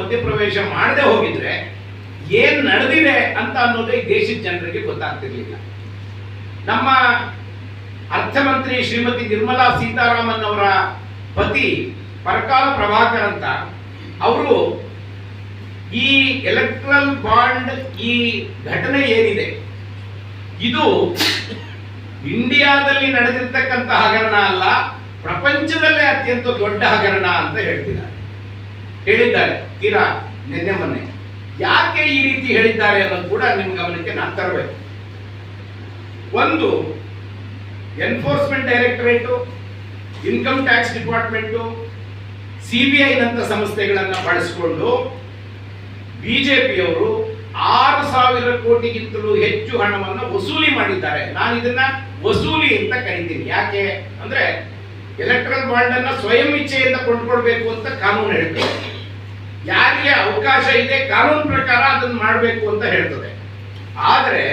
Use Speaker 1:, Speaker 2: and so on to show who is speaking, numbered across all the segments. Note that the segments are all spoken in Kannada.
Speaker 1: ಮಧ್ಯಪ್ರವೇಶ ಮಾಡದೆ ಹೋಗಿದ್ರೆ ಏನ್ ನಡೆದಿದೆ ಅಂತ ಅನ್ನೋದೇ ಈ ದೇಶದ ಜನರಿಗೆ ಗೊತ್ತಾಗ್ತಿರ್ಲಿಲ್ಲ. ನಮ್ಮ ಅರ್ಥಮಂತ್ರಿ ಶ್ರೀಮತಿ ನಿರ್ಮಲಾ ಸೀತಾರಾಮನ್ ಅವರ ಪತಿ ಪರಕಾಲ ಪ್ರಭಾಕರ್ ಅಂತ, ಅವರು ಈ ಎಲೆಕ್ಟ್ರಲ್ ಬಾಂಡ್ ಈ ಘಟನೆ ಏನಿದೆ, ಇದು ಇಂಡಿಯಾದಲ್ಲಿ ನಡೆದಿರ್ತಕ್ಕಂಥ ಹಗರಣ ಅಲ್ಲ, ಪ್ರಪಂಚದಲ್ಲೇ ಅತ್ಯಂತ ದೊಡ್ಡ ಹಗರಣ ಅಂತ ಹೇಳ್ತಿದ್ದಾರೆ. ಹೇಳಿದ್ದಾರೆ. ತೀರಾ ನಿನ್ನೆ ಮೊನ್ನೆ. ಯಾಕೆ ಈ ರೀತಿ ಹೇಳಿದ್ದಾರೆ ಅನ್ನೋದು ಕೂಡ ನಿಮ್ಮ ಗಮನಕ್ಕೆ ನಾನು ತರಬೇಕು. ಒಂದು enforcement directorate income tax department CBI ನಂತ ಸಂಸ್ಥೆಗಳನ್ನ ಬಳಸಿಕೊಂಡು ಬಿಜೆಪಿಯವರು ಆರು ಸಾವಿರ ಕೋಟಿಗಿಂತಲೂ ಹೆಚ್ಚು ಹಣವನ್ನು ವಸೂಲಿ ಮಾಡಿದ್ದಾರೆ. ನಾನು ಇದನ್ನ ವಸೂಲಿ ಅಂತ ಕರಿತೀನಿ. ಯಾಕೆ? ಅಂದ್ರೆ ಎಲೆಕ್ಟ್ರಲ್ ಬಾಂಡ್ ಅನ್ನ ಸ್ವಯಂ ಇಚ್ಛೆಯಿಂದ ಕೊಂಡ್ಕೊಳ್ಬೇಕು ಅಂತ ಕಾನೂನು ಹೇಳ್ತದೆ. ಯಾರಿಗೆ ಅವಕಾಶ ಇದೆ, ಕಾನೂನು ಪ್ರಕಾರ ಅದನ್ನು ಮಾಡಬೇಕು ಅಂತ ಹೇಳ್ತದೆ. ಆದರೆ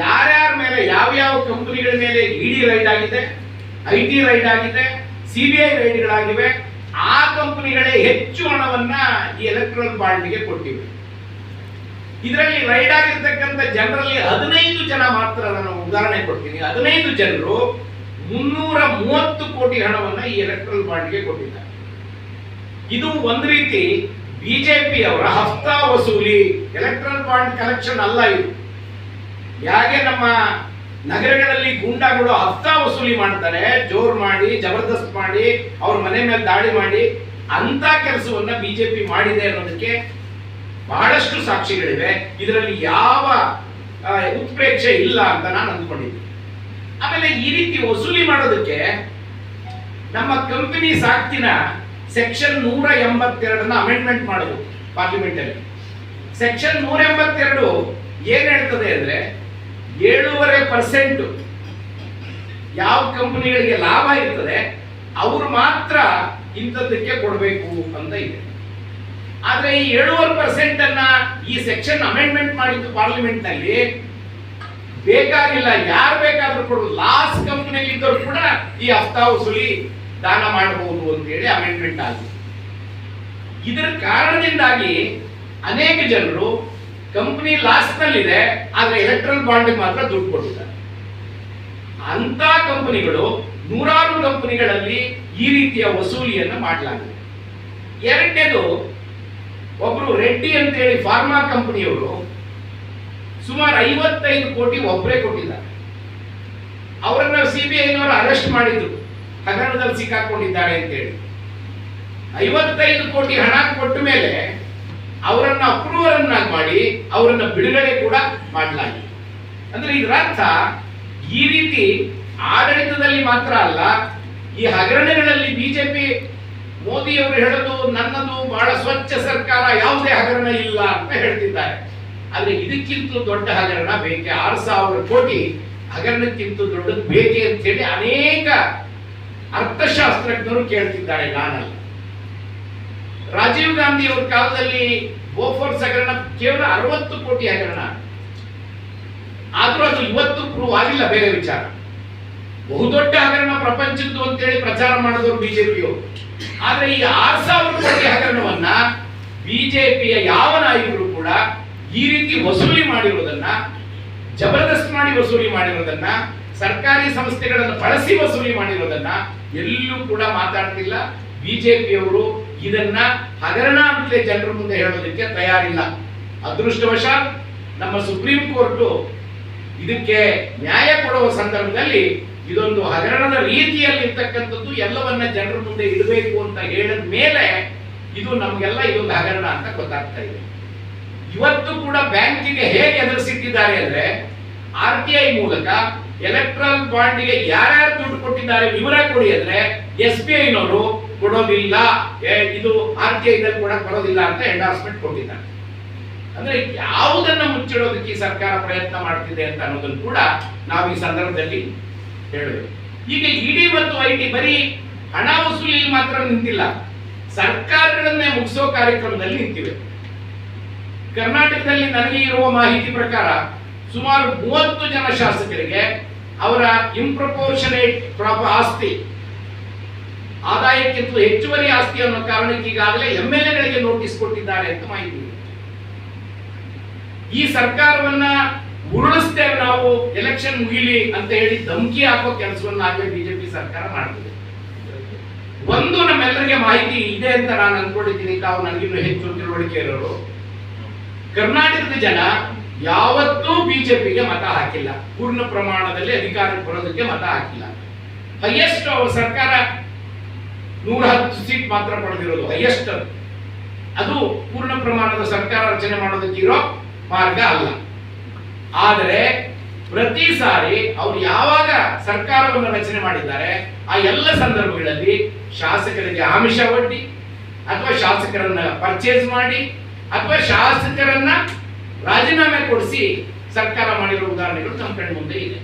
Speaker 1: ಯಾರ್ಯಾರ ಮೇಲೆ ಯಾವ್ಯಾವ ಕಂಪನಿಗಳ ಮೇಲೆ ಇಡಿ ರೈಡ್ ಆಗಿದೆ ಐ ಟಿ ರೈಡ್ ಆಗಿದೆ ಸಿಬಿಐ ರೈಡ್ಗಳಾಗಿವೆ, ಆ ಕಂಪನಿಗಳೇ ಹೆಚ್ಚು ಹಣವನ್ನ ಈ ಎಲೆಕ್ಟ್ರಾನ್ ಬಾಂಡ್ಗೆ ಕೊಟ್ಟಿವೆ. ಇದರಲ್ಲಿ ರೈಡ್ ಆಗಿರ್ತಕ್ಕಂಥ ಜನರಲ್ಲಿ ಹದಿನೈದು ಜನ ಮಾತ್ರ ನಾನು ಉದಾಹರಣೆ ಕೊಡ್ತೀನಿ. ಹದಿನೈದು ಜನರು ಮುನ್ನೂರ ಮೂವತ್ತು ಕೋಟಿ ಹಣವನ್ನ ಈ ಎಲೆಕ್ಟ್ರಲ್ ಬಾಂಡ್ಗೆ ಕೊಟ್ಟಿದ್ದಾರೆ. ಇದು ಒಂದು ರೀತಿ ಬಿಜೆಪಿ ಅವರ ಹಫ್ತಾ ವಸೂಲಿ ಎಲೆಕ್ಟ್ರಲ್ ಬಾಂಡ್ ಕಲೆಕ್ಷನ್ ಅಲ್ಲ ಇದು. ಯಾಕೆ ನಮ್ಮ ನಗರಗಳಲ್ಲಿ ಗೂಂಡಾಗಳು ಹಫ್ತಾ ವಸೂಲಿ ಮಾಡ್ತಾರೆ ಜೋರ್ ಮಾಡಿ, ಜಬರ್ದಸ್ತ್ ಮಾಡಿ, ಅವ್ರ ಮನೆ ಮೇಲೆ ದಾಳಿ ಮಾಡಿ ಅಂತ ಕೆಲಸವನ್ನ ಬಿಜೆಪಿ ಮಾಡಿದೆ ಅನ್ನೋದಕ್ಕೆ ಬಹಳಷ್ಟು ಸಾಕ್ಷಿಗಳಿವೆ. ಇದರಲ್ಲಿ ಯಾವ ಉತ್ಪ್ರೇಕ್ಷೆ ಇಲ್ಲ ಅಂತ ನಾನು ಅಂದ್ಕೊಂಡಿದ್ದೀನಿ. ಆಮೇಲೆ ಈ ರೀತಿ ವಸೂಲಿ ಮಾಡೋದಕ್ಕೆ ನಮ್ಮ ಕಂಪನಿ ಸಾಕ್ತಿನ ಸೆಕ್ಷನ್ ನೂರ ಎಂಬತ್ತೆರಡನ್ನ ಅಮೆಂಡ್ಮೆಂಟ್ ಮಾಡಿದ್ರು ಪಾರ್ಲಿಮೆಂಟ್ ಅಲ್ಲಿ. ಸೆಕ್ಷನ್ ನೂರ ಎಂಬತ್ತೆರಡು ಏನ್ ಹೇಳ್ತದೆ ಅಂದ್ರೆ ಏಳೂವರೆ ಪರ್ಸೆಂಟ್ ಯಾವ ಕಂಪನಿಗಳಿಗೆ ಲಾಭ ಇರ್ತದೆ, ಅವರು ಮಾತ್ರ ಇಂಥದ್ದಕ್ಕೆ ಕೊಡಬೇಕು ಅಂತ ಇದೆ. ಆದ್ರೆ ಈ ಏಳುವರೆ ಪರ್ಸೆಂಟ್ ಅನ್ನ ಈ ಸೆಕ್ಷನ್ ಅಮೆಂಡ್ಮೆಂಟ್ ಮಾಡಿದ್ದು ಪಾರ್ಲಿಮೆಂಟ್ನಲ್ಲಿ ಬೇಕಾಗಿಲ್ಲ. ಯಾರು ಬೇಕಾದ್ರೂ ಕೊಡು. ಲಾಸ್ಟ್ ಕಂಪನಿಯಲ್ಲಿ ಇದ್ದವರು ಕೂಡ ಈ ಹಫ್ತಾ ವಸೂಲಿ ದಾನ ಮಾಡಬಹುದು ಅಂತ ಹೇಳಿ ಅಮೆಂಡ್ಮೆಂಟ್ ಆಗಿದೆ. ಇದರ ಕಾರಣದಿಂದಾಗಿ ಅನೇಕ ಜನರು ಕಂಪನಿ ಲಾಸ್ ನಲ್ಲಿದೆ ಆದ್ರೆ ಎಲೆಕ್ಟ್ರಲ್ ಬಾಂಡ್ ಮಾತ್ರ ದುಡ್ಡು ಕೊಟ್ಟಿದ್ದಾರೆ. ಅಂತ ಕಂಪನಿಗಳು ನೂರಾರು ಕಂಪನಿಗಳಲ್ಲಿ ಈ ರೀತಿಯ ವಸೂಲಿಯನ್ನು ಮಾಡಲಾಗಿದೆ. ಎರಡನೇದು, ಒಬ್ರು ರೆಡ್ಡಿ ಅಂತ ಹೇಳಿ ಫಾರ್ಮಾ ಕಂಪನಿಯವರು ಸುಮಾರು ಐವತ್ತೈದು ಕೋಟಿ ಒಬ್ಬರೇ ಕೊಟ್ಟಿದ್ದಾರೆ. ಅವರನ್ನ ಸಿಬಿಐನವರು ಅರೆಸ್ಟ್ ಮಾಡಿದ್ರು. ಹಗರಣದಲ್ಲಿ ಸಿಕ್ಕಾಕೊಂಡಿದ್ದಾರೆ ಅಂತ ಹೇಳಿ ಐವತ್ತೈದು ಕೋಟಿ ಹಣ ಕೊಟ್ಟ ಮೇಲೆ ಅವರನ್ನ ಅಪ್ರೂವರನ್ನಾಗಿ ಮಾಡಿ ಅವರನ್ನ ಬಿಡುಗಡೆ ಕೂಡ ಮಾಡಲಾಗಿದೆ. ಅಂದ್ರೆ ಇದರ ಅರ್ಥ ಈ ರೀತಿ ಆಡಳಿತದಲ್ಲಿ ಮಾತ್ರ ಅಲ್ಲ, ಈ ಹಗರಣಗಳಲ್ಲಿ ಬಿಜೆಪಿ ಮೋದಿ ಅವರು ಹೇಳೋದು ನನ್ನದು ಬಹಳ ಸ್ವಚ್ಛ ಸರ್ಕಾರ, ಯಾವುದೇ ಹಗರಣ ಇಲ್ಲ ಅಂತ ಹೇಳ್ತಿದ್ದಾರೆ. ಆದ್ರೆ ಇದಕ್ಕಿಂತ ದೊಡ್ಡ ಹಗರಣ ಬೇಕೆ? ಆರು ಸಾವಿರ ಕೋಟಿ ಹಗರಣಕ್ಕಿಂತ ದೊಡ್ಡದು ಬೇಕೆ ಅಂತ ಹೇಳಿ ಅನೇಕ ಅರ್ಥಶಾಸ್ತ್ರಜ್ಞರು ಕೇಳ್ತಿದ್ದಾರೆ ನಾನಲ್ಲ. ರಾಜೀವ್ ಗಾಂಧಿ ಅವ್ರ ಕಾಲದಲ್ಲಿ ಬೋಫೋರ್ಸ್ ಹಗರಣ ಕೇವಲ ಅರವತ್ತು ಕೋಟಿ ಹಗರಣ. ಆದ್ರೂ ಅದು ಇವತ್ತು ಪ್ರೂವ್ ಆಗಿಲ್ಲ, ಬೇರೆ ವಿಚಾರ. ಬಹುದೊಡ್ಡ ಹಗರಣ ಪ್ರಪಂಚದ್ದು ಅಂತೇಳಿ ಪ್ರಚಾರ ಮಾಡಿದವರು ಬಿಜೆಪಿಯು ಆದ್ರೆ ಈ ಆರ್ ಸಾವಿರ ಕೋಟಿ ಹಗರಣವನ್ನ ಬಿಜೆಪಿಯ ಯಾವ ನಾಯಕರು ಕೂಡ ಈ ರೀತಿ ವಸೂಲಿ ಮಾಡಿರುವುದನ್ನ ಜಬರ್ದಸ್ತ್ ಮಾಡಿ ವಸೂಲಿ ಮಾಡಿರೋದನ್ನ ಸರ್ಕಾರಿ ಸಂಸ್ಥೆಗಳನ್ನು ಬಳಸಿ ವಸೂಲಿ ಮಾಡಿರೋದನ್ನ ಎಲ್ಲೂ ಕೂಡ ಮಾತಾಡ್ತಿಲ್ಲ. ಬಿಜೆಪಿಯವರು ಇದನ್ನ ಹಗರಣ ಅಂತಲೇ ಜನರ ಮುಂದೆ ಹೇಳೋದಕ್ಕೆ ತಯಾರಿಲ್ಲ. ಅದೃಷ್ಟವಶಾತ್ ನಮ್ಮ ಸುಪ್ರೀಂ ಕೋರ್ಟು ಇದಕ್ಕೆ ನ್ಯಾಯ ಕೊಡುವ ಸಂದರ್ಭದಲ್ಲಿ ಇದೊಂದು ಹಗರಣದ ರೀತಿಯಲ್ಲಿ ಇರ್ತಕ್ಕಂಥದ್ದು ಎಲ್ಲವನ್ನ ಜನರ ಮುಂದೆ ಇಡಬೇಕು ಅಂತ ಹೇಳಿದ ಮೇಲೆ ಇದು ನಮಗೆಲ್ಲ ಇದೊಂದು ಹಗರಣ ಅಂತ ಗೊತ್ತಾಗ್ತಾ ಇದೆ. ಇವತ್ತು ಕೂಡ ಬ್ಯಾಂಕಿಗೆ ಹೇಗೆ ಎದುರಿಸಿಟ್ಟಿದ್ದಾರೆ ಅಂದ್ರೆ ಆರ್ ಟಿ ಐ ಮೂಲಕ ಎಲೆಕ್ಟ್ರಲ್ ಬಾಂಡ್ಗೆ ಯಾರ್ಯಾರು ದುಡ್ಡು ಕೊಟ್ಟಿದ್ದಾರೆ ವಿವರ ಕೊಡಿ ಅಂದ್ರೆ ಎಸ್ ಬಿ ಐನವರು ಕೊಡೋದಿಲ್ಲ. ಇದು ಆರ್ ಟಿ ಐದಲ್ಲಿ ಕೂಡ ಕೊಡೋದಿಲ್ಲ ಅಂತ ಎಂಡಾರ್ಸ್ಮೆಂಟ್ ಕೊಟ್ಟಿದ್ದಾರೆ. ಅಂದ್ರೆ ಯಾವುದನ್ನ ಮುಚ್ಚಿಡೋದಕ್ಕೆ ಸರ್ಕಾರ ಪ್ರಯತ್ನ ಮಾಡ್ತಿದೆ ಅಂತ ಅನ್ನೋದನ್ನು ಕೂಡ ನಾವು ಈ ಸಂದರ್ಭದಲ್ಲಿ ಹೇಳಬೇಕು ಈಗ ಇಡಿ ಮತ್ತು ಐ ಟಿ ಬರೀ ಹಣ ವಸೂಲಿ ಮಾತ್ರ ನಿಂತಿಲ್ಲ. ಸರ್ಕಾರಗಳನ್ನೇ ಮುಗಿಸೋ ಕಾರ್ಯಕ್ರಮದಲ್ಲಿ ನಿಂತಿವೆ. ಕರ್ನಾಟಕದಲ್ಲಿ ನನಗೆ ಇರುವ ಮಾಹಿತಿ ಪ್ರಕಾರ ಸುಮಾರು ಮೂವತ್ತು ಜನ ಶಾಸಕರಿಗೆ ಅವರ ಇಂಪ್ರಪೋರ್ಷನೇಟ್ ಪ್ರಾಪ ಆಸ್ತಿ, ಆದಾಯಕ್ಕಿಂತ ಹೆಚ್ಚುವರಿ ಆಸ್ತಿ ಅನ್ನೋ ಕಾರಣಕ್ಕೆ ಈಗಾಗಲೇ ಎಂ ಎಲ್ ಎಗಳಿಗೆ ನೋಟಿಸ್ ಕೊಟ್ಟಿದ್ದಾರೆ ಅಂತ ಮಾಹಿತಿ. ಈ ಸರ್ಕಾರವನ್ನ ಉರುಳಿಸ್ತೇವೆ ನಾವು ಎಲೆಕ್ಷನ್ ಮುಗಿಲಿ ಅಂತ ಹೇಳಿ ಧಮಕಿ ಹಾಕೋ ಕೆಲಸವನ್ನ ಆಗಲೇ ಬಿಜೆಪಿ ಸರ್ಕಾರ ಮಾಡಿದೆ ಒಂದು ನಮ್ಮೆಲ್ಲರಿಗೆ ಮಾಹಿತಿ ಇದೆ ಅಂತ ನಾನು ಅನ್ಕೊಂಡಿದ್ದೀನಿ, ತಾವು ನನಗಿನ್ನೂ ಹೆಚ್ಚು ತಿಳುವಳಿಕೆ ಇರೋರು ಕರ್ನಾಟಕದ ಜನ ಯಾವತ್ತೂ ಬಿಜೆಪಿಗೆ ಮತ ಹಾಕಿಲ್ಲ. ಪೂರ್ಣ ಪ್ರಮಾಣದಲ್ಲಿ ಅಧಿಕಾರಕ್ಕೆ ಬರೋದಕ್ಕೆ ಮತ ಹಾಕಿಲ್ಲ. ಹೈಯೆಸ್ಟ್ ಅವರ ಸರ್ಕಾರ ನೂರ ಹತ್ತು ಸೀಟ್ ಮಾತ್ರ ಪಡೆದಿರೋದು ಹೈಯೆಸ್ಟ್ ಅದು. ಪೂರ್ಣ ಪ್ರಮಾಣದ ಸರ್ಕಾರ ರಚನೆ ಮಾಡೋದಕ್ಕೆ ಇರೋ ಮಾರ್ಗ ಅಲ್ಲ. ಆದರೆ ಪ್ರತಿ ಸಾರಿ ಅವ್ರು ಯಾವಾಗ ಸರ್ಕಾರವನ್ನು ರಚನೆ ಮಾಡಿದ್ದಾರೆ, ಆ ಎಲ್ಲ ಸಂದರ್ಭಗಳಲ್ಲಿ ಶಾಸಕರಿಗೆ ಆಮಿಷ ಒಡ್ಡಿ, ಅಥವಾ ಶಾಸಕರನ್ನ ಪರ್ಚೇಸ್ ಮಾಡಿ, ಅಥವಾ ಶಾಸಕರನ್ನ ಸರ್ಕಾರ ಮಾಡಿರೋ ಉದಾಹರಣೆಗಳು ತಮ್ಮ ಕಣ್ಣು ಮುಂದೆ ಇದೆ.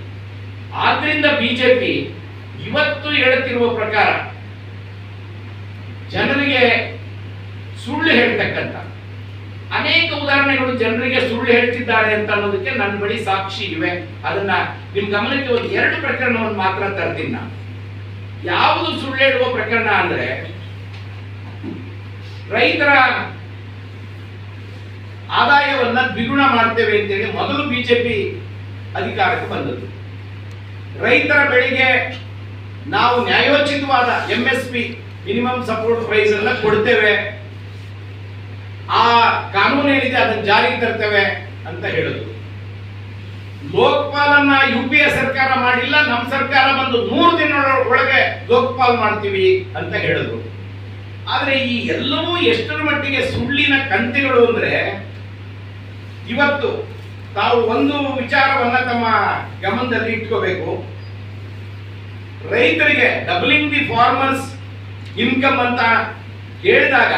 Speaker 1: ಆದ್ರಿಂದ ಬಿಜೆಪಿ ಇವತ್ತು ಹೇಳುತ್ತಿರುವ ಪ್ರಕಾರ ಜನರಿಗೆ ಸುಳ್ಳು ಹೇಳ್ತಕ್ಕಂಥ, ಅನೇಕ ಉದಾಹರಣೆಗಳು ಜನರಿಗೆ ಸುಳ್ಳು ಹೇಳ್ತಿದ್ದಾರೆ ಅಂತ ಅನ್ನೋದಕ್ಕೆ ನನ್ನ ಬಳಿ ಸಾಕ್ಷಿ ಇವೆ. ಅದನ್ನ ನಿಮ್ ಗಮನಕ್ಕೆ ಒಂದು ಎರಡು ಪ್ರಕರಣವನ್ನು ಮಾತ್ರ ತರ್ತೀನಿ ನಾನು. ಯಾವುದು ಸುಳ್ಳು ಹೇಳುವ ಪ್ರಕರಣ ಅಂದ್ರೆ ರೈತರ ಆದಾಯವನ್ನ ದ್ವಿಗುಣ ಮಾಡ್ತೇವೆ ಅಂತೇಳಿ ಮೊದಲು ಬಿಜೆಪಿ ಅಧಿಕಾರಕ್ಕೆ ಬಂದದ್ದು. ರೈತರ ಬೆಳೆಗೆ ನಾವು ನ್ಯಾಯೋಚಿತವಾದ M S P minimum support price ಅನ್ನ ಕೊಡ್ತೇವೆ. ಆ ಕಾನೂನು ಏನಿದೆ ಅದನ್ನು ಜಾರಿಗೆ ತರ್ತೇವೆ ಅಂತ ಹೇಳಿದ್ರು ಲೋಕಪಾಲನ್ನ ಯು ಪಿ ಎ ಸರ್ಕಾರ ಮಾಡಿಲ್ಲ ನಮ್ಮ ಸರ್ಕಾರ ಬಂದು ಮೂರು ದಿನ ಒಳಗೆ ಲೋಕಪಾಲ್ ಮಾಡ್ತೀವಿ ಅಂತ ಹೇಳಿದ್ರು ಆದ್ರೆ ಈ ಎಲ್ಲವೂ ಎಷ್ಟರ ಮಟ್ಟಿಗೆ ಸುಳ್ಳಿನ ಕಂತೆಗಳು ಅಂದ್ರೆ ಇವತ್ತು ತಾವು ಒಂದು ವಿಚಾರವನ್ನ ತಮ್ಮ ಗಮನದಲ್ಲಿ ಇಟ್ಕೋಬೇಕು. ರೈತರಿಗೆ ಡಬಲಿಂಗ್ ದಿ ಫಾರ್ಮರ್ಸ್ ಇನ್ಕಮ್ ಅಂತ ಹೇಳಿದಾಗ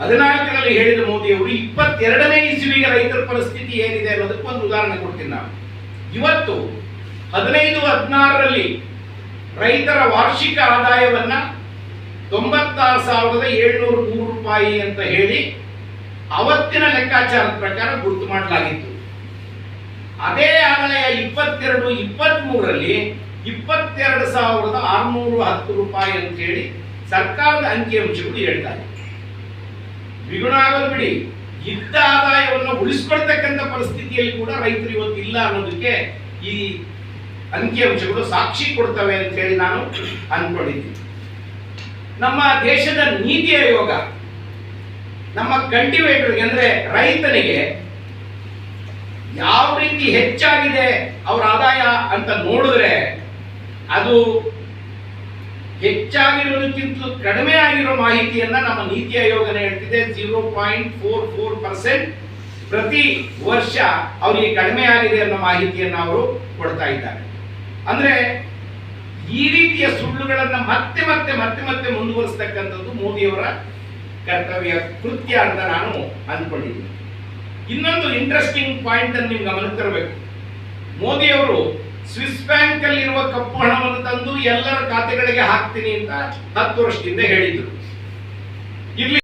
Speaker 1: ಹದಿನಾಲ್ಕರಲ್ಲಿ ಹೇಳಿದ ಮೋದಿಯವರು ಇಪ್ಪತ್ತೆರಡನೇ ಇಸುವಿಗೆ ರೈತರ ಪರಿಸ್ಥಿತಿ ಏನಿದೆ ಅನ್ನೋದಕ್ಕೆ ಒಂದು ಉದಾಹರಣೆ ಕೊಡ್ತೀನಿ ನಾನು. ಇವತ್ತು ಹದಿನೈದು ಹದಿನಾರರಲ್ಲಿ ರೈತರ ವಾರ್ಷಿಕ ಆದಾಯವನ್ನ ತೊಂಬತ್ತಾರು ಸಾವಿರದ ಏಳ್ನೂರ ಮೂರು ರೂಪಾಯಿ ಅಂತ ಹೇಳಿ ಅವತ್ತಿನ ಲೆಕ್ಕಾಚಾರದ ಪ್ರಕಾರ ಗುರುತು ಮಾಡಲಾಗಿತ್ತು. ಅದೇ ಆದಾಯ ಇಪ್ಪತ್ತೆರಡು ಇಪ್ಪತ್ತ್ ಮೂರರಲ್ಲಿ ಇಪ್ಪತ್ತೆರಡು ಸಾವಿರದ ಆರುನೂರು ಹತ್ತು ರೂಪಾಯಿ ಅಂತ ಹೇಳಿ ಸರ್ಕಾರದ ಅಂಕಿಅಂಶಗಳು ಹೇಳ್ತಾರೆ ದ್ವಿಗುಣ ಆಗಲು ಬಿಡಿ, ಇದ್ದ ಆದಾಯವನ್ನು ಉಳಿಸ್ಕೊಳ್ತಕ್ಕಂಥ ಪರಿಸ್ಥಿತಿಯಲ್ಲಿ ಕೂಡ ರೈತರು ಇವತ್ತು ಇಲ್ಲ ಅನ್ನೋದಕ್ಕೆ ಈ ಅಂಕಿಅಂಶಗಳು ಸಾಕ್ಷಿ ಕೊಡ್ತವೆ ಅಂತ ಹೇಳಿ ನಾನು ಅನ್ಕೊಂಡಿದ್ದೀನಿ. ನಮ್ಮ ದೇಶದ ನೀತಿ ಆಯೋಗ ನಮ್ಮ ಕಲ್ಟಿವೇಟರ್ಗೆ ಅಂದ್ರೆ ರೈತನಿಗೆ ಯಾವ ರೀತಿ ಹೆಚ್ಚಾಗಿದೆ ಅವರ ಆದಾಯ ಅಂತ ನೋಡಿದ್ರೆ ಅದು ಹೆಚ್ಚಾಗಿರೋದಕ್ಕಿಂತ ಕಡಿಮೆ ಆಗಿರೋ ಮಾಹಿತಿಯನ್ನ ನಮ್ಮ ನೀತಿ ಆಯೋಗನ ಹೇಳ್ತಿದೆ zero point four four percent ಪ್ರತಿ ವರ್ಷ ಅವರಿಗೆ ಕಡಿಮೆ ಆಗಿದೆ ಅನ್ನೋ ಮಾಹಿತಿಯನ್ನು ಅವರು ಕೊಡ್ತಾ ಇದ್ದಾರೆ. ಅಂದ್ರೆ ಈ ರೀತಿಯ ಸುಳ್ಳುಗಳನ್ನ ಮತ್ತೆ ಮತ್ತೆ ಮತ್ತೆ ಮತ್ತೆ ಮುಂದುವರಿಸ್ತಕ್ಕಂಥದ್ದು ಮೋದಿಯವರ ಕರ್ತವ್ಯ ಕೃತ್ಯ ಅಂತ ನಾನು ಅಂದ್ಕೊಂಡಿದ್ದೀನಿ. ಇನ್ನೊಂದು ಇಂಟ್ರೆಸ್ಟಿಂಗ್ ಪಾಯಿಂಟ್ ಅನ್ನು ನಿಮ್ಗೆ ಗಮನಕ್ಕೆ ತರಬೇಕು. ಮೋದಿಯವರು ಸ್ವಿಸ್ ಬ್ಯಾಂಕ್ ಅಲ್ಲಿ ಇರುವ ಕಪ್ಪು ಹಣವನ್ನು ತಂದು ಎಲ್ಲರ ಖಾತೆಗಳಿಗೆ ಹಾಕ್ತೀನಿ ಅಂತ ಹತ್ತು ವರ್ಷದಿಂದ ಹೇಳಿದ್ರು. ಇಲ್ಲಿ